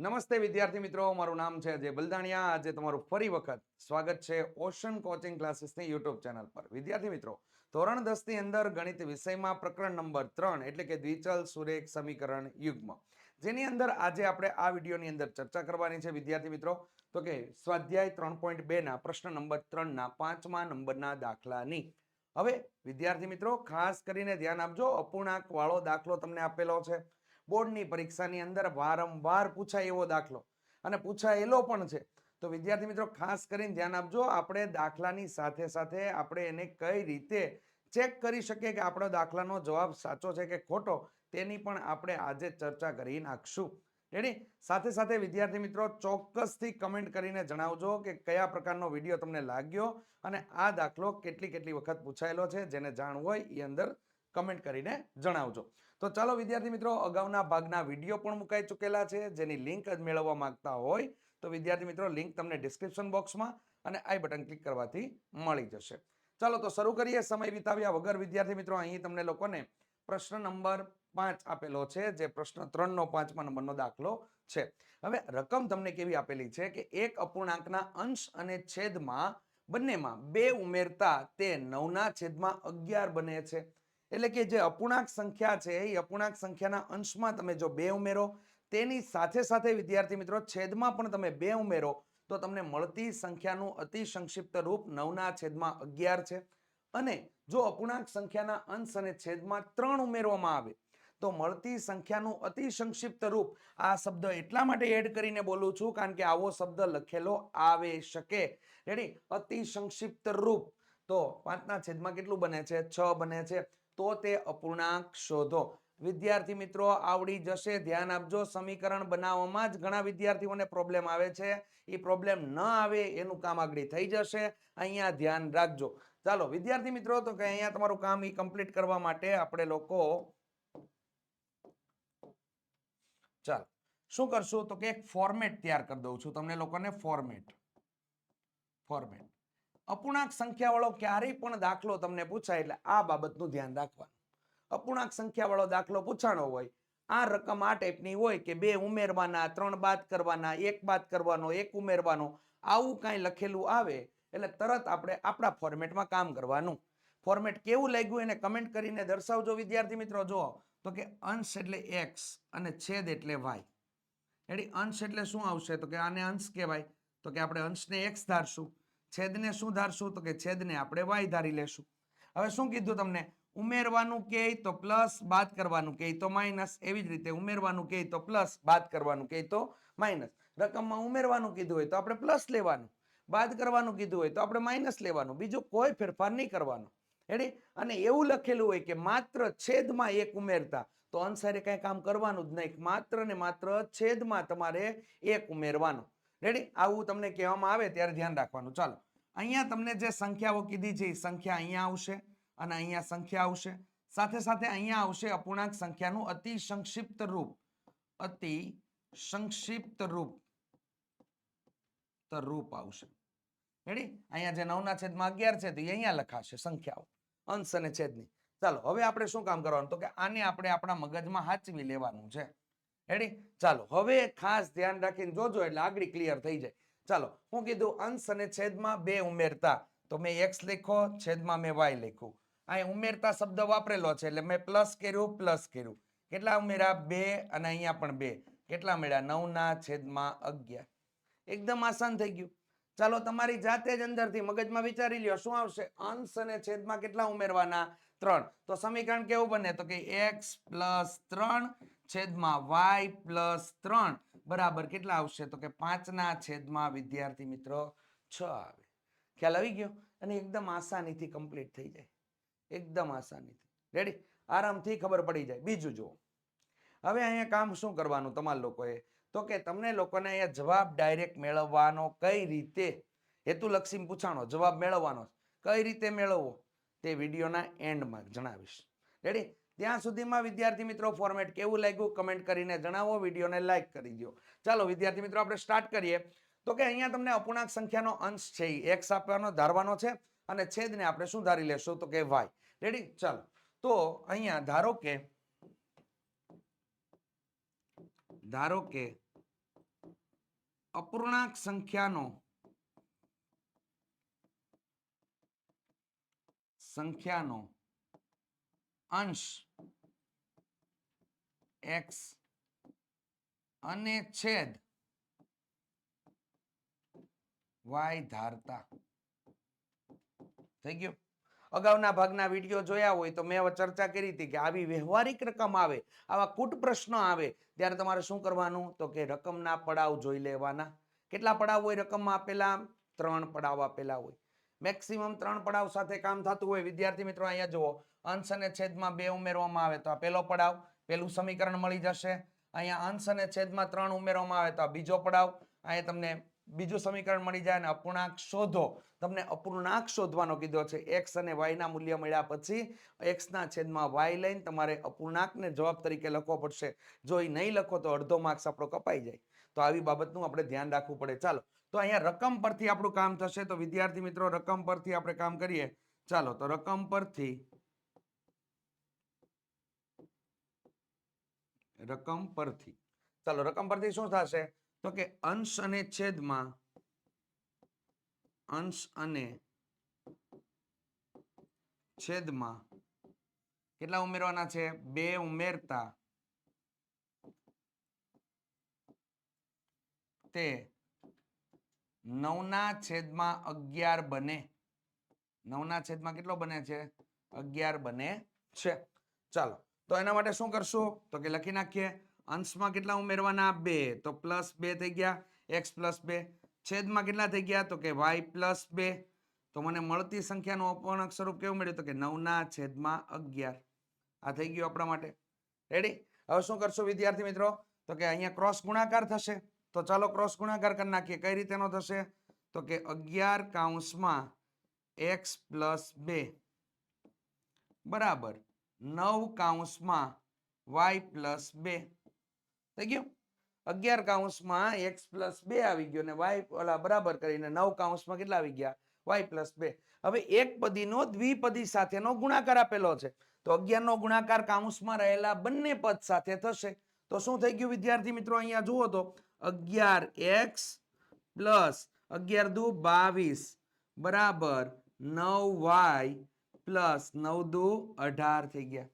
નમસ્તે વિદ્યાર્થી મિત્રો, મારું નામ છે અજય બલદાણિયા. આજે તમારું ફરી વખત સ્વાગત છે ઓશન કોચિંગ ક્લાસીસની યુટ્યુબ ચેનલ પર. વિદ્યાર્થી મિત્રો, ધોરણ દસની અંદર ગણિત વિષયમાં પ્રકરણ નંબર ત્રણ એટલે કે દ્વિચલ સુરેખ સમીકરણ યુગ્મ. જેની અંદર આજે આપણે આ વિડીયોની અંદર ચર્ચા કરવાની છે. વિદ્યાર્થી મિત્રો, તો કે સ્વાધ્યાય ત્રણ પોઈન્ટ બેના પ્રશ્ન નંબર ત્રણના પાંચમા નંબરના દાખલાની. હવે વિદ્યાર્થી મિત્રો, ખાસ કરીને ધ્યાન આપજો, અપૂર્ણાંક વાળો દાખલો તમને આપેલો છે. બોર્ડની પરીક્ષાની અંદર વારંવાર પૂછાય એવો દાખલો. અને પૂછાયેલો પણ છે. તો વિદ્યાર્થી મિત્રો, ખાસ કરીને ધ્યાન આપજો, આપણે દાખલાની સાથે સાથે આપણે એને કઈ રીતે ચેક કરી શકીએ કે આપણો દાખલાનો જવાબ સાચો છે કે ખોટો, તેની પણ આપણે આજે ચર્ચા કરી નાખશું. રેડી સાથે સાથે વિદ્યાર્થી મિત્રો, ચોક્કસથી કમેન્ટ કરીને જણાવજો કે કયા પ્રકારનો વીડિયો તમને લાગ્યો અને આ દાખલો કેટલી કેટલી વખત પૂછાયેલો છે, જેને જાણવું હોય એ અંદર કમેન્ટ કરીને જણાવજો. તો ચાલો વિદ્યાર્થી મિત્રો, અગાઉના ભાગના વીડિયો પણ મુકાઈ ચૂકેલા છે. જેની લિંક જ મેળવવા માંગતા હોય તો વિદ્યાર્થી મિત્રો, લિંક તમને ડિસ્ક્રિપ્શન બોક્સમાં અને આઈ બટન ક્લિક કરવાથી મળી જશે. ચાલો તો શરૂ કરીએ. સમય વિતાવ્યા વગર વિદ્યાર્થી મિત્રો, અહીં તમને લોકોને પ્રશ્ન નંબર પાંચ આપેલો છે, જે પ્રશ્ન ત્રણનો, પાંચમા નંબરનો દાખલો છે. હવે રકમ તમને કેવી આપેલી છે કે એક અપૂર્ણાંકના અંશ અને છેદમાં બંનેમાં બે ઉમેરતા તે નવના છેદમાં અગિયાર બને છે. એટલે કે જે અપૂર્ણાંક સંખ્યા છે, એ અપૂર્ણાંક સંખ્યાના અંશમાં તમે જો બે ઉમેરો, તેની સાથે સાથે વિદ્યાર્થી મિત્રો છેદમાં પણ તમે બે ઉમેરો, તો તમને મળતી સંખ્યાનું અતિ સંક્ષિપ્ત રૂપ નવના છેદમાં અગિયાર છે. અને જો અપૂર્ણાંક સંખ્યાના અંશ અને છેદમાં ત્રણ ઉમેરવામાં આવે, તો મળતી સંખ્યાનું અતિ સંક્ષિપ્ત રૂપ આ શબ્દ એટલા માટે એડ કરીને બોલું છું, કારણ કે આવો શબ્દ લખેલો આવે શકે. રેડી અતિ સંક્ષિપ્ત રૂપ. તો પાંચના છેદમાં કેટલું બને છે? છ બને છે. તો તે અપૂર્ણાંક શોધો. વિદ્યાર્થી મિત્રો, આવડી જશે. ધ્યાન આપજો. સમીકરણ બનાવવામાં જ ઘણા વિદ્યાર્થીઓને પ્રોબ્લેમ આવે છે. એ પ્રોબ્લેમ ન આવે એનું કામ આગળ થઈ જશે. અહીંયા ધ્યાન રાખજો. ચાલો, વિદ્યાર્થી મિત્રો, તો કે અહીંયા તમારું કામ એ કમ્પ્લીટ કરવા માટે આપણે લોકો ચાલો, શું કરશું? તો કે એક ફોર્મેટ તૈયાર કરી દઉં છું તમને લોકોને ફોર્મેટ ફોર્મેટ અપૂર્ણાંક સંખ્યાવાળો ક્યારેય પણ દાખલો તમને પૂછાય એટલે આ બાબતનું ધ્યાન રાખવાનું. અપૂર્ણાંક સંખ્યાવાળો દાખલો પૂછાણો હોય, આ રકમ આ ટાઈપની હોય કે બે ઉમેરવાના, ત્રણ બાદ કરવાના, એક બાદ કરવાનો, એક ઉમેરવાનો, આવું કાંઈ લખેલું આવે એટલે તરત આપણે આપણા ફોર્મેટમાં કામ કરવાનું. ફોર્મેટ કેવું લાગ્યું એને કમેન્ટ કરીને દર્શાવજો વિદ્યાર્થી મિત્રો. જુઓ, તો કે અંશ એટલે એક્સ અને છેદ એટલે વાય. એડી અંશ એટલે શું આવશે? તો કે આને અંશ કહેવાય. તો કે આપણે અંશને એક્સ ધારશું. છેદને શું ધારશું? તો કે છેદને આપણે વાય ધારી લેશું. હવે શું કીધું તમને? ઉમેરવાનું કે તો પ્લસ બાદ કરવાનું કે તો માઇનસ એવી જ રીતે ઉમેરવાનું કે તો પ્લસ બાદ કરવાનું કે તો માઇનસ રકમમાં ઉમેરવાનું કીધું હોય તો આપણે પ્લસ લેવાનું. બાદ કરવાનું કીધું હોય તો આપણે માઇનસ લેવાનું. બીજું કોઈ ફેરફાર નહીં કરવાનો. એડી અને એવું લખેલું હોય કે માત્ર છેદમાં એક ઉમેરતા. તો અંસારે કઈ કામ કરવાનું જ નહીં. માત્ર ને માત્ર છેદમાં તમારે એક ઉમેરવાનું. રેડી આવું તમને કહેવામાં આવે ત્યારે ધ્યાન રાખવાનું. ચાલો. અહીંયા તમને જે સંખ્યાઓ કીધી છે, એ સંખ્યા અહીંયા આવશે અને અહીંયા સંખ્યા આવશે. સાથે સાથે અહીંયા આવશે અપૂર્ણાંક સંખ્યાનું અતિ સંક્ષિપ્ત રૂપ. અતિ સંક્ષિપ્ત રૂપ. રૂપ આવશે. રેડી અહીંયા જે નવના છેદમાં અગિયાર છે, તો અહીંયા લખાશે સંખ્યાઓ. અંશ અને છેદની. ચાલો, હવે આપણે શું કામ કરવાનું? તો કે આને આપણે આપણા મગજમાં હાચવી લેવાનું છે. રેડી ચાલો, હવે ખાસ ધ્યાન રાખીને જોજો એટલે આગળ ક્લિયર થઈ જાય. ચાલો, હું કીધું અંશ અને છેદમાં બે ઉમેરતા. તો મેં એક્સ લખો છેદમાં મેં વાય લખ્યું. અહીંયા ઉમેરતા શબ્દ વાપરેલો છે એટલે મેં પ્લસ કર્યું પ્લસ કર્યું. કેટલા ઉમેર્યા? બે અને અહીંયા પણ બે. કેટલા મળ્યા નવના છેદમાં અગિયાર. એકદમ આસાન થઈ ગયું. ચાલો, તમારી જાતે જ અંદરથી મગજમાં વિચારી લ્યો, શું આવશે? અંશ અને છેદમાં કેટલા ઉમેરવાના? ત્રણ. તો સમીકરણ કેવું બને? તો કે એક્સ પ્લસ ત્રણ છેદમાં વાય પ્લસ ત્રણ. બરાબર કેટલા આવશે? તો કે પાંચના છેદમાં વિદ્યાર્થી મિત્રો છ આવે. ખ્યાલ આવી ગયો? અને એકદમ આસાનીથી કમ્પ્લીટ થઈ જાય. એકદમ આસાનીથી. રેડી આરામથી ખબર પડી જાય. બીજું જુઓ. હવે અહીંયા કામ શું કરવાનું તમારા લોકોએ? તો કે તમને લોકોને અહીંયા જવાબ ડાયરેક્ટ મેળવવાનો કઈ રીતે? હેતુલક્ષી પૂછાણો. જવાબ મેળવવાનો કઈ રીતે મેળવવો? તે વિડીયોના એન્ડમાં જણાવીશ. રેડી ત્યાં સુધીમાં વિદ્યાર્થી મિત્રો ફોર્મેટ કેવું લાગ્યું કમેન્ટ કરીને જણાવો, વિડીયોને લાઈક કરી દો ચાલો વિદ્યાર્થી મિત્રો આપણે સ્ટાર્ટ કરીએ. તો કે અહીંયા તમને અપૂર્ણાંક સંખ્યાનો અંશ છે એ એક્સ આપવાનો, ધારવાનો છે અને છેદને આપણે શું ધારી લેશું. તો કે વાય રેડી ચાલો. તો અહીંયા ધારો કે ધારો કે અપૂર્ણાંક સંખ્યાનો સંખ્યાનો અંશ એક્સ અને છેદ વાય ધારતા. થઈ ગયું? અગાઉના ભાગના વીડિયો જોયા હોય તો મેં હવે ચર્ચા કરી હતી કે આવી વ્યવહારિક રકમ આવે, આવા કૂટ પ્રશ્નો આવે, ત્યારે તમારે શું કરવાનું? તો કે રકમના પડાવ જોઈ લેવાના. કેટલા પડાવ હોય રકમમાં આપેલા? ત્રણ પડાવ આપેલા હોય. મેક્સિમમ ત્રણ પડાવ સાથે કામ થતું હોય. વિદ્યાર્થી મિત્રો, અહીંયા જુઓ. અંશ અને છેદમાં બે ઉમેરવામાં આવે તો આ પહેલો પડાવ પહેલું સમીકરણ મળી જશે. અહીંયા અંશ અને છેદમાં ત્રણ ઉમેરવામાં આવે તો બીજો પડાવ. અહીંયા તમને બીજું સમીકરણ મળી જાય અને અપૂર્ણાંક શોધો. તમને અપૂર્ણાંક શોધવાનો કીધો છે. એક્સ અને વાયના મૂલ્ય મળ્યા પછી એક્સના છેદમાં વાય લઈને તમારે અપૂર્ણાંકને જવાબ તરીકે લખવો પડશે. જો એ નહીં લખો તો અડધો માર્ક્સ આપણો કપાઈ જાય. તો આવી બાબતનું આપણે ધ્યાન રાખવું પડે. ચાલો, તો અહીંયા રકમ પરથી આપણું કામ થશે. તો વિદ્યાર્થી મિત્રો, રકમ પરથી આપણે કામ કરીએ. ચાલો, તો રકમ પરથી રકમ પરથી. ચાલો, રકમ પરથી શું થશે? તો કે અંશ અને છેદમાં અંશ અને છેદમાં કેટલા ઉમેરવાના છે? બે ઉમેરતા તે નવના છેદમાં અગિયાર બને. નવના છેદમાં કેટલો બને છે? અગિયાર બને છે. ચાલો તો એના માટે શું કરશું? તો કે લખી નાખીએ, અંશમાં કેટલા ઉમેરવાના? બે. તો પ્લસ બે થઈ ગયા, એક્સ પ્લસ બે. છેદમાં કેટલા થઈ ગયા? તો કે વાય પ્લસ બે. તો મને મળતી સંખ્યાનું અપૂર્ણાંક સ્વરૂપ કેવું મળ્યું? તો કે નવના છેદમાં અગિયાર. આ થઈ ગયું આપણા માટે. રેડી હવે શું કરશું વિદ્યાર્થી મિત્રો? તો કે અહીંયા ક્રોસ ગુણાકાર થશે. તો ચાલો ક્રોસ ગુણાકાર કરી નાખીએ. કઈ રીતેનો થશે? તો કે અગિયાર કાઉન્સમાં એક્સ પ્લસ બે. બરાબર. નવ કાઉન્સમાં વાય પ્લસ બે. થઈ ગયું? અગિયાર કાઉન્સમાં એક્સ પ્લસ બે આવી ગયો ને વાય ઓલા બરાબર કરીને નવ કાઉન્સમાં કેટલા આવી ગયા? વાય પ્લસ બે. હવે એક પદીનો દ્વિપદી સાથેનો ગુણાકાર આપેલો છે. તો અગિયારનો ગુણાકાર કાઉન્સમાં રહેલા બંને પદ સાથે થશે. તો શું થઈ ગયું વિદ્યાર્થી મિત્રો? અહીંયા જુઓ તો અગિયાર એક્સ પ્લસ અગિયાર દુ બાવીસ. બરાબર નવ વાય પ્લસ નવ દુ અઢાર થઈ ગયા.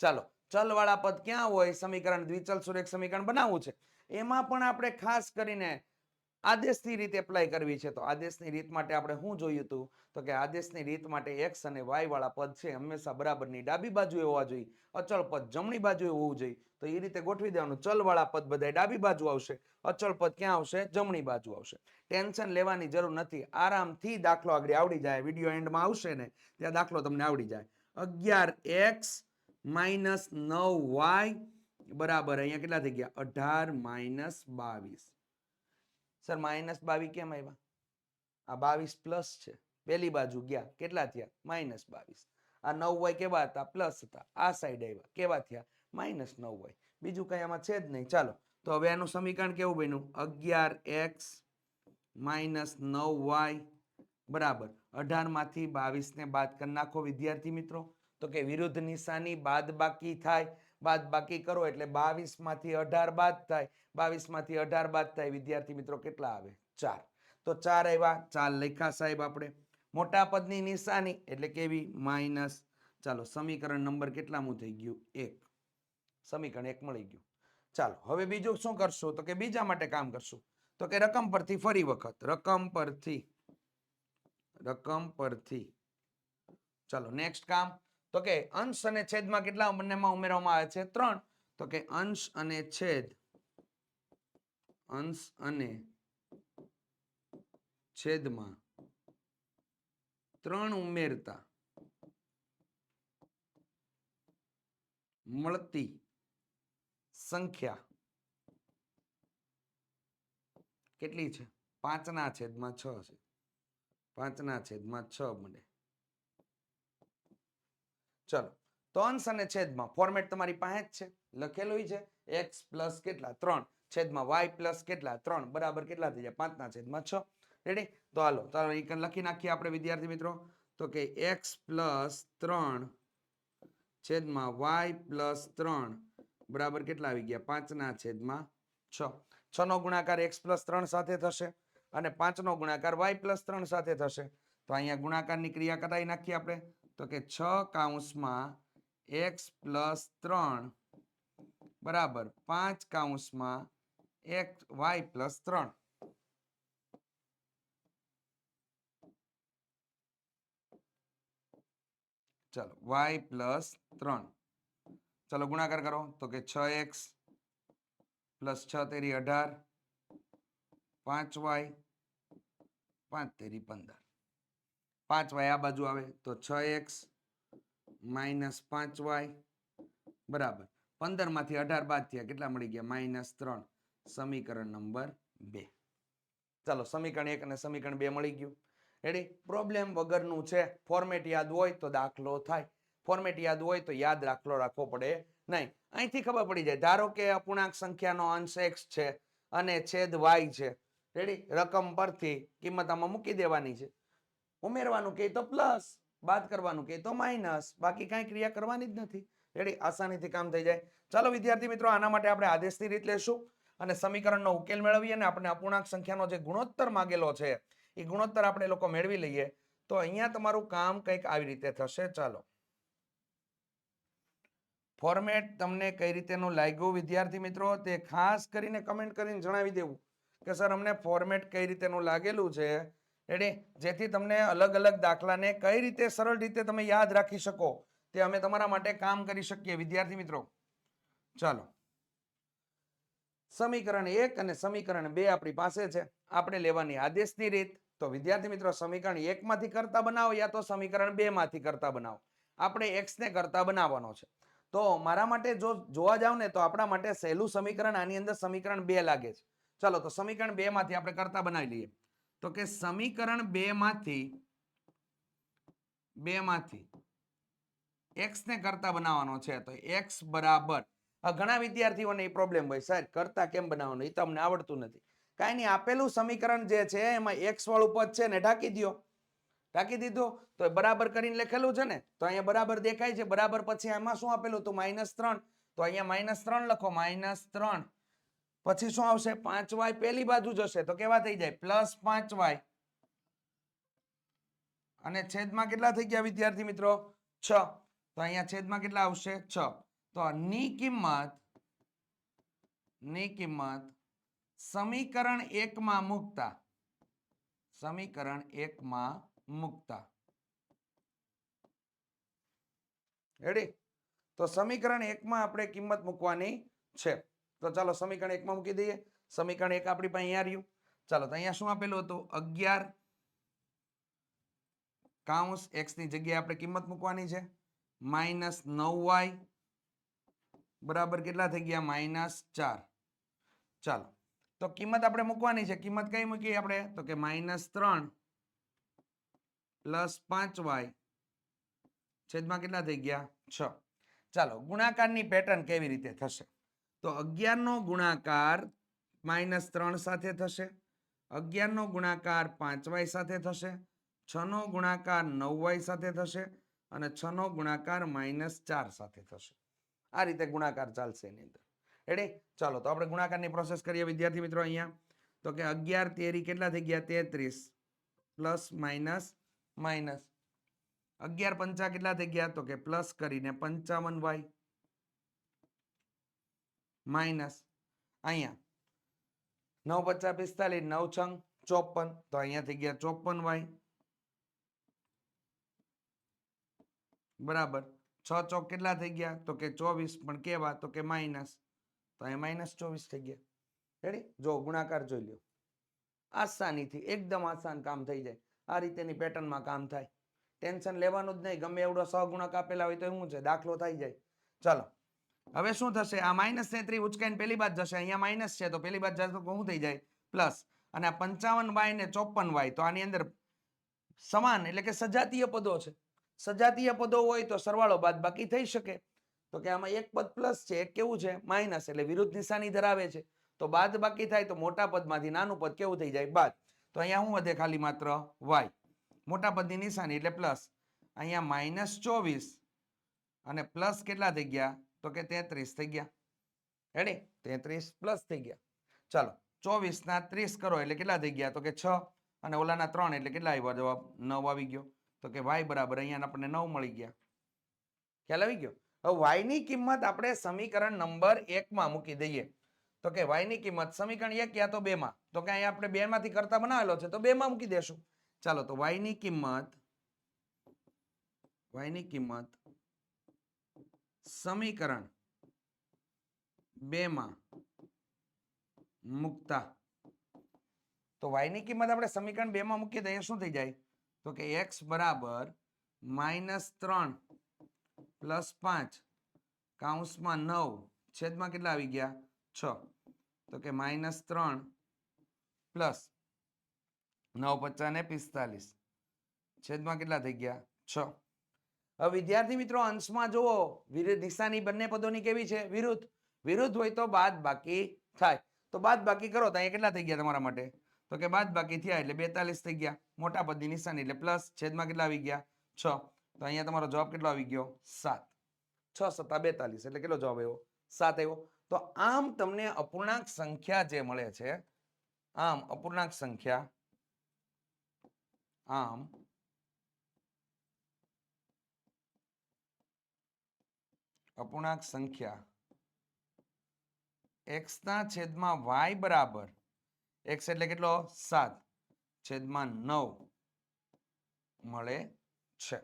ચાલો, ચલવાળા પદ ક્યાં હોય? સમીકરણ દ્વિચલ સુરેખ સમીકરણ બનાવવું છે. એમાં પણ આપણે ખાસ કરીને આદેશની રીત એપ્લાય કરવી છે. તો આદેશની રીત માટે આપણે શું જોયું હતું? તો કે આદેશની રીત માટે એક્સ અને વાય વાળા પદ છે હંમેશા બરાબરની ડાબી બાજુએ હોવા જોઈએ. અચળ પદ જમણી બાજુએ હોવું જોઈએ. તો એ રીતે ગોઠવી દેવાનું. ચલવાળા પદ બધા ડાબી બાજુ આવશે, અચળ પદ ક્યાં આવશે? જમણી બાજુ આવશે. ટેન્શન લેવાની જરૂર નથી. આરામથી દાખલો આગળ આવડી જાય. વીડિયો એન્ડમાં આવશે ને, ત્યાં દાખલો તમને આવડી જાય. અગિયાર એક્સ માઇનસ નવ વાય બરાબર અહીંયા કેટલા થઈ ગયા? અઢાર માઇનસ બાવીસ. સર માઇનસ બાવીસ કેમ આવ્યા? આ બાવીસ પ્લસ છે. પેલી બાજુ ગયા. કેટલા થયા? માઇનસ બાવીસ. આ નવ વાય કેવા હતા? પ્લસ હતા. આ સાઈડ આવ્યા. કેવા થયા? માઇનસ નવ વાય બીજું કઈ આમાં છે જ નહીં. ચાલો, તો હવે એનું સમીકરણ કેવું બન્યું? અગિયાર એક્સ માઇનસ નવ વાય બરાબર. અઢારમાંથી બાવીસ ને બાદ કરી નાખો, વિદ્યાર્થી મિત્રો. તો કે વિરુદ્ધ નિશાની બાદ બાકી થાય. બાદ બાકી કરો એટલે બાવીસમાંથી અઢાર બાદ થાય. બાવીસમાંથી અઢાર બાદ થાય. વિદ્યાર્થી મિત્રો, કેટલા આવે? ચાર. તો ચાર આવ્યા. ચાર લખ્યા સાહેબ આપણે. મોટા પદની નિશાની એટલે કેવી માઇનસ ચાલો, સમીકરણ નંબર કેટલામું થઈ ગયું? એક. સમીકરણ એક મળી ગયું. ચાલો, હવે બીજું શું કરશું? તો કે બીજા માટે કામ કરશું. તો કે રકમ પરથી ફરી વખત, રકમ પરથી રકમ પરથી. ચાલો નેક્સ્ટ કામ. તો કે અંશ અને છેદમાં કેટલા બંનેમાં ઉમેરવામાં આવે છે? ત્રણ. તો કે અંશ અને છેદ, અંશ અને છેદમાં ત્રણ ઉમેરતા મળતી સંખ્યા કેટલી છે? પાંચના છેદમાં છ છે. પાંચના છેદમાં છ મળે. ચલો, તો અને છેદમાં ફોર્મેટ તમારી પાસે જ છે. લખેલું છે. એક્સ પ્લસ કેટલા? ત્રણ. છેદમાં વાય પ્લસ કેટલા? ત્રણ. બરાબર કેટલા થઈ જાય? પાંચના છેદમાં છ. રેડી તો હાલો ચાલો એ લખી નાખીએ આપણે વિદ્યાર્થી મિત્રો. તો કે એક્સ પ્લસ ત્રણ છેદમાં વાય પ્લસ ત્રણ બરાબર કેટલા આવી ગયા? પાંચના છેદમાં છ. છ નો ગુણાકાર એક્સ પ્લસ ત્રણ સાથે થશે અને પાંચનો ગુણાકાર વાય પ્લસ ત્રણ સાથે થશે. તો અહીંયા ગુણાકારની ક્રિયા કરાવી નાખીએ આપણે. તો કે છ કાઉન્સમાં એક્સ પ્લસ ત્રણ બરાબર પાંચ કાઉન્સમાં એક વાય પ્લસ ત્રણ. ચલો, વાય પ્લસ ત્રણ. ચલો ગુણાકાર કરો. તો કે છ એક્સ પ્લસ છ તેરી અઢાર, પાંચ વાય, પાંચ તેરી પંદર. પાંચ વાય આ બાજુ આવે તો છ એક્સ માઇનસ પાંચ વાય, બરાબર. પંદરમાંથી અઢાર બાદ થયા કેટલા મળી ગયા? માઇનસ ત્રણ. સમીકરણ નંબર બે. ચાલો સમીકરણ એક અને સમીકરણ બે મળી ગયું. રેડી પ્રોબ્લેમ વગરનું છે. ફોર્મેટ યાદ હોય તો દાખલો થાય. ફોર્મેટ યાદ હોય તો યાદ રાખલો, રાખવો પડે નહીં. અહીંથી ખબર પડી જાય, ધારો કે અપૂર્ણાંક સંખ્યાનો અંશ એક્સ છે અને છેદ વાય છે. રેડી રકમ પરથી કિંમત આમાં મૂકી દેવાની છે. ઉમેરવાનું કે તો પ્લસ બાદ કરવાનું કે તો માઇનસ બાકી કાંઈ ક્રિયા કરવાની જ નથી. રેડી આસાનીથી કામ થઈ જાય. ચાલો વિદ્યાર્થી મિત્રો, આના માટે આપણે આદેશની રીત લેશું અને સમીકરણનો ઉકેલ મેળવીએ અને આપણે અપૂર્ણાંક સંખ્યાનો જે ગુણોત્તર માગેલો છે, એ ગુણોત્તર આપણે લોકો મેળવી લઈએ. તો અહીંયા તમારું કામ કંઈક આવી રીતે થશે. ચાલો. ફોર્મેટ તમને કઈ રીતેનું લાગ્યું વિદ્યાર્થી મિત્રો તે ખાસ કરીને કમેન્ટ કરીને જણાવી દેવું કે સર, અમને ફોર્મેટ કઈ રીતેનું લાગેલું છે? રેડી જેથી તમને અલગ અલગ દાખલાને કઈ રીતે સરળ રીતે તમે યાદ રાખી શકો તે અમે તમારા માટે કામ કરી શકીએ. વિદ્યાર્થી મિત્રો, ચાલો. સમીકરણ એક અને સમીકરણ બે આપણી પાસે છે. આપણે લેવાની આદેશની રીત. તો વિદ્યાર્થી મિત્રો, સમીકરણ એકમાંથી કરતા બનાવો યા તો સમીકરણ બે માંથી કરતા બનાવો. આપણે એક્સને કરતા બનાવવાનો છે. તો મારા માટે જો જોવા જાવ ને તો આપણા માટે સહેલું સમીકરણ આની અંદર સમીકરણ બે લાગે છે. ચાલો તો સમીકરણ બે માંથી આપણે કરતા બનાવી લઈએ. તો કે સમીકરણ બે માંથી બે માંથી એક્સ ને કરતા બનાવવાનો છે તો એક્સ બરાબર. ઘણા વિદ્યાર્થીઓને એ પ્રોબ્લેમ હોય. સાહેબ, કરતા કેમ બનાવવાનું? એ તમને આવડતું નથી. કાંઈ નહીં, આપેલું સમીકરણ જે છે એમાં એક્સ વાળું પદ છે ને ઢાંકી દો ઢાંકી દીધો, તો એ બરાબર કરીને લખેલું છે ને, તો અહીંયા બરાબર દેખાય છે, બરાબર પછી આમાં શું આપેલું? તો માઇનસ તો અહીંયા માઇનસ લખો, માઇનસ પછી શું આવશે? પાંચ પેલી બાજુ જશે, તો કેવા થઈ જાય? પ્લસ પાંચ અને છેદમાં કેટલા થઈ ગયા વિદ્યાર્થી મિત્રો? છ. તો અહીંયા છેદમાં કેટલા આવશે? છ. તો ની કિંમતની કિંમત સમીકરણ એકમાં મૂકતા, સમીકરણ એકમાં મૂકતા. રેડી તો સમીકરણ એકમાં આપણે કિંમત મૂકવાની છે. તો ચાલો સમીકરણ એકમાં મૂકી દઈએ. સમીકરણ એક આપણી પાસે અહીંયા રહ્યું. ચાલો, તો અહીંયા શું આપેલું હતું? અગિયાર કાઉન્સ એક્સની જગ્યાએ આપણે કિંમત મૂકવાની છે. માઇનસ નવ વાય બરાબર કેટલા થઈ ગયા? માઇનસ ચાર. ચાલો, તો કિંમત આપણે મૂકવાની છે. કિંમત કઈ મૂકીએ આપણે? તો કે માઇનસ ત્રણ પ્લસ પાંચ વાય છેદમાં કેટલા થઈ ગયા? છ. ચાલો, ગુણાકારની પેટર્ન કેવી રીતે થશે? તો અગિયારનો ગુણાકાર માઇનસ ત્રણ સાથે થશે, અગિયારનો ગુણાકાર પાંચ વાય સાથે થશે, છનો ગુણાકાર નવ વાય સાથે થશે અને છનો ગુણાકાર માઇનસ ચાર સાથે થશે. આ રીતે ગુણાકાર ચાલશે એની અંદર. રેડી ચાલો, તો આપણે ગુણાકારની પ્રોસેસ કરીએ, વિદ્યાર્થી મિત્રો, અહીંયા. તો કે અગિયાર તેરી કેટલા થઈ ગયા? તેત્રીસ. પ્લસ માઇનસ માઇનસ અગિયાર પંચા કેટલા થઈ ગયા? તો કે પ્લસ કરીને પંચાવન વાય. માઇનસ અહીંયા. નવ પચાસ પિસ્તાલીસ, નવ છંગ, ચોપન. તો અહીંયા થઈ ગયા ચોપન વાય. બરાબર. છ ચોક કેટલા થઈ ગયા? તો કે ચોવીસ. પણ કેવા? તો કે માઇનસ તો અહીંયા માઇનસ ચોવીસ થઈ ગયા. રેડી જો ગુણાકાર જોઈ લ્યો. આસાનીથી, એકદમ આસાન કામ થઈ જાય. આ રીતેની પેટર્નમાં કામ થાય. ટેન્શન લેવાનું જ નહીં, ગમે એવડો સહગુણક આપેલા હોય તો શું છે? દાખલો થઈ જાય. ચાલો. હવે શું થશે? આ માઇનસ તેત્રી ઉચકાઈને પેલી બાદ જશે. અહીંયા માઇનસ છે તો પેલી બાદ જશે તો શું થઈ જાય? પ્લસ અને આ પંચાવન વાય ને ચોપન વાય તો આની અંદર સમાન એટલે કે સજાતીય પદો છે. સજાતીય પદો હોય તો સરવાળો બાદ બાકી થઈ શકે. તો કે આમાં એક પદ પ્લસ છે, એક કેવું છે? માઇનસ એટલે વિરુદ્ધ નિશાની ધરાવે છે. તો બાદ બાકી થાય તો મોટા પદમાંથી નાનું પદ કેવું થઈ જાય? બાદ. તો અહીંયા શું વધે ખાલી માત્ર? વાય મોટા પદની નિશાની એટલે પ્લસ અહીંયા માઇનસ ચોવીસ અને પ્લસ કેટલા થઈ ગયા? તો કે તેત્રીસ થઈ ગયા. હેડે તેત્રીસ પ્લસ થઈ ગયા. ચાલો, ચોવીસના ત્રીસ કરો એટલે કેટલા થઈ ગયા? તો કે છ. અને ઓલાના ત્રણ એટલે કેટલા આવ્યા? જવાબ નવ આવી ગયો. તો કે વાય બરાબર અહીંયા આપણને નવ મળી ગયા. ખ્યાલ આવી ગયો? હવે વાયની કિંમત આપણે સમીકરણ નંબર એકમાં મૂકી દઈએ. તો કે y ની કિંમત સમીકરણ એક યા તો બેમાં. તો કે અહીંયા આપણે બેમાંથી કરતા બનાવેલો છે, તો બેમાં મૂકી દેશું. ચાલો, તો y ની કિંમત y ની કિંમત સમીકરણ બેમાં મૂકતા. તો y ની કિંમત આપણે સમીકરણ બેમાં મૂકીએ તો અહીંયા શું થઈ જાય? તો કે x બરાબર માઇનસ ત્રણ પ્લસ પાંચ કાઉન્સમાં નવ છેદમાં કેટલા આવી ગયા? છ. તો કે માઇનસ ત્રણ પ્લસ નવ પચાસ ને પિસ્તાલીસ. છેદમાં કેટલા થઈ ગયા? છ. હવે વિદ્યાર્થી મિત્રો, અંશમાં જુઓ. વિરુદ્ધ નિશાની બંને પદોની કેવી છે? વિરુદ્ધ. વિરુદ્ધ હોય તો બાદ બાકી થાય. તો બાદ બાકી કરો, તો અહીંયા કેટલા થઈ ગયા તમારા માટે? તો કે બાદ બાકી થયા એટલે બેતાલીસ થઈ ગયા. મોટા પદની નિશાની એટલે પ્લસ. છેદમાં કેટલા આવી ગયા? છ. તો અહીંયા તમારો જવાબ કેટલો આવી ગયો? સાત. છ સત્તા બેતાલીસ. એટલે કેટલો જવાબ આવ્યો? સાત આવ્યો. તો આમ તમને અપૂર્ણાંક સંખ્યા જે મળે છે, આમ અપૂર્ણાંક સંખ્યા, આમ અપૂર્ણાંક સંખ્યા એક્સ ના છેદમાં વાય બરાબર એક્સ એટલે કેટલો? સાત. છેદમાં નવ મળે છે.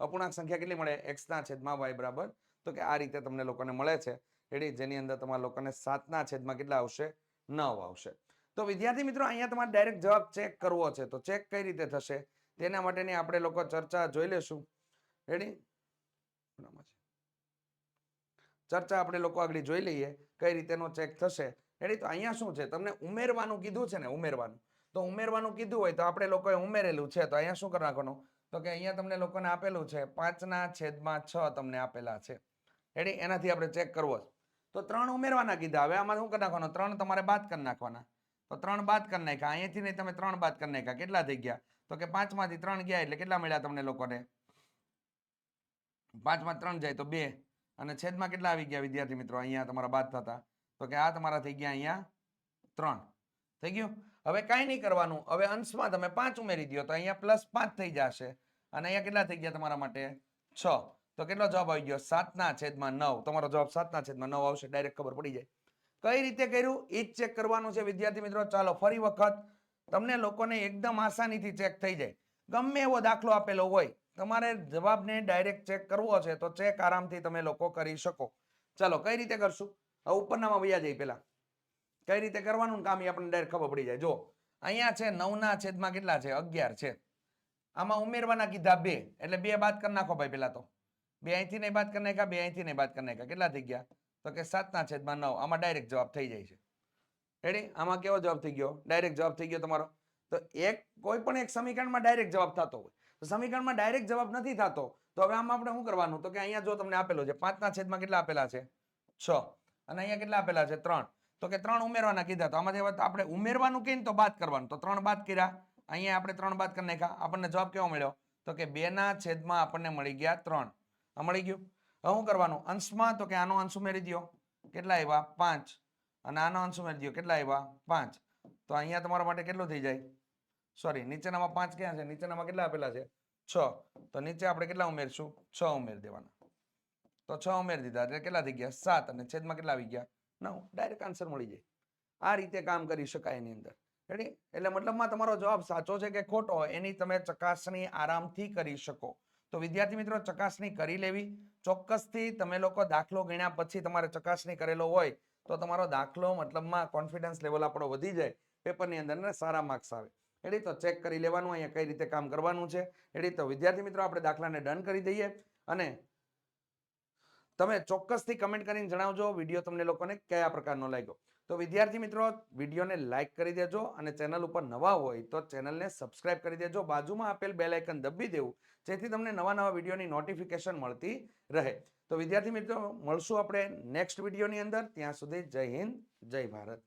અપૂર્ણાંક સંખ્યા કેટલી મળે? એક્સ ના છેદમાં વાય બરાબર. તો કે આ રીતે તમને લોકોને મળે છે. રેડી? જેની અંદર તમારા લોકોને સાતના છેદમાં કેટલા આવશે? નવ આવશે. તો વિદ્યાર્થી મિત્રો, અહીંયા તમારે ડાયરેક્ટ જવાબ ચેક કરવો છે. તો ચેક કઈ રીતે થશે? તેના માટેની આપણે લોકો ચર્ચા જોઈ લેશું. રેડી? ચર્ચા આપણે લોકો આગળ જોઈ લઈએ કઈ રીતેનો ચેક થશે. રેડી? તો અહીંયા શું છે? તમને ઉમેરવાનું કીધું છે ને? ઉમેરવાનું. તો ઉમેરવાનું કીધું હોય તો આપણે લોકોએ ઉમેરેલું છે. તો અહીંયા શું કરી નાખવાનું? તો કે અહીંયા તમને લોકોને આપેલું છે પાંચના છેદમાં છ તમને આપેલા છે. રેડી? એનાથી આપણે ચેક કરવો છે. તો ત્રણ ઉમેરવાના કીધા. હવે આમાં શું કરી નાખવાનું? ત્રણ તમારે બાદ કરી નાખવાના. તો ત્રણ બાદ કરી નાખ્યા. અહીંયાથી નહીં, તમે ત્રણ બાદ કરી નાખ્યા. કેટલા થઈ ગયા? તો કે પાંચમાંથી ત્રણ ગયા એટલે કેટલા મળ્યા તમને લોકોને? પાંચમાં ત્રણ જાય તો બે. અને છેદમાં કેટલા આવી ગયા વિદ્યાર્થી મિત્રો? અહીંયા તમારા બાદ થતા. તો કે આ તમારા થઈ ગયા અહીંયા ત્રણ. થઈ ગયું? હવે કાંઈ નહીં કરવાનું. હવે અંશમાં તમે પાંચ ઉમેરી દો તો અહીંયા પ્લસ પાંચ થઈ જશે. અને અહીંયા કેટલા થઈ ગયા તમારા માટે? છ. તો કેટલો જવાબ આવી ગયો? સાતના છેદમાં નવ. તમારો જવાબ સાતના છેદમાં નવ આવશે. ડાયરેક્ટ ખબર પડી જાય. કઈ રીતે કર્યું? એ જ ચેક કરવાનું છે વિદ્યાર્થી મિત્રો. ચાલો, ફરી વખત તમને લોકોને એકદમ આસાનીથી ચેક થઈ જાય. ગમે એવો દાખલો આપેલો હોય, તમારે જવાબને ડાયરેક્ટ ચેક કરવો છે, તો ચેક આરામથી તમે લોકો કરી શકો. ચાલો, કઈ રીતે કરશું? હવે ઉપરનામાં વૈયા જઈએ પેલા. કઈ રીતે કરવાનું કામ એ આપણને ડાયરેક્ટ ખબર પડી જાય. જો અહીંયા છે નવના છેદમાં કેટલા છે? અગિયાર છે. આમાં ઉમેરવાના કીધા બે. એટલે બે બાદ કરી નાખો ભાઈ પેલા તો. બે અહીંથી નહીં બાદ કરી નાખ્યા બે અહીંથી નહીં બાદ કરી નાખ્યા. કેટલા થઈ ગયા? તો કે સાતના છેદમાં નવ. આમાં ડાયરેક્ટ જવાબ થઈ જાય છે. રેડી આમાં કેવો જવાબ થઈ ગયો? ડાયરેક્ટ જવાબ થઈ ગયો તમારો. તો એક, કોઈ પણ એક સમીકરણમાં ડાયરેક્ટ જવાબ થતો હોય. તો સમીકરણમાં ડાયરેક્ટ જવાબ નથી થતો, તો હવે આમાં આપણે શું કરવાનું? તો કે અહીંયા જો તમને આપેલો છે, પાંચના છેદમાં કેટલા આપેલા છે? છ. અને અહીંયા કેટલા આપેલા છે? ત્રણ. તો કે ત્રણ ઉમેરવાના કીધા. તો આમાંથી આપણે ઉમેરવાનું કહીને તો બાદ કરવાનું. તો ત્રણ બાદ કર્યા. અહીંયા આપણે ત્રણ બાદ કરી નાખ્યા. આપણને જવાબ કેવો મળ્યો? તો કે બેના છેદમાં આપણને મળી ગયા ત્રણ. આ મળી ગયું. હવે શું કરવાનું? અંશમાં તો કે આનો અંશ ઉમેરી દો કેટલા આવ્યા? પાંચ. અને આનો અંશ ઉમેરી દો કેટલા આવ્યા? પાંચ. તો અહીંયા તમારા માટે કેટલું થઈ જાય? સોરી નીચેનામાં પાંચ ક્યાં છે? નીચેનામાં કેટલા આપેલા છે? છ. તો નીચે આપણે કેટલા ઉમેરશું? છ ઉમેર દેવાના. તો છ ઉમેર દીધા. એટલે કેટલા થઈ ગયા? સાત. અને છેદમાં કેટલા આવી ગયા? નવ. ડાયરેક્ટ આન્સર મળી જાય. આ રીતે કામ કરી શકાય એની અંદર. એટલે મતલબમાં તમારો જવાબ સાચો છે કે ખોટો, એની તમે ચકાસણી આરામથી કરી શકો. તો વિદ્યાર્થી મિત્રો ચકાસણી કરી લેવી. ચોક્કસથી તમે લોકો દાખલો ગણ્યા પછી તમારે ચકાસણી કરેલો હોય તો તમારો દાખલો મતલબમાં કોન્ફિડન્સ લેવલ આપણો વધી જાય, પેપરની અંદર ને સારા માર્ક્સ આવે. એડી તો ચેક કરી લેવાનું, અહીંયા કઈ રીતે કામ કરવાનું છે. એડી તો વિદ્યાર્થી મિત્રો આપણે દાખલાને ડન કરી દઈએ અને તમે ચોક્કસથી કમેન્ટ કરીને જણાવજો વીડિયો તમને લોકોને કયા પ્રકારનો લાગ્યો. તો વિદ્યાર્થી મિત્રો, વિડીયોને લાઇક કરી દેજો અને ચેનલ ઉપર નવા હોય તો ચેનલને સબસ્ક્રાઇબ કરી દેજો. બાજુમાં આપેલ બેલ આઇકન દબી દેવું, જેથી તમને નવા નવા વિડીયોની નોટિફિકેશન મળતી રહે. તો વિદ્યાર્થી મિત્રો, મળશું આપણે નેક્સ્ટ વિડીયોની અંદર. ત્યાં સુધી જય હિન્દ, જય ભારત.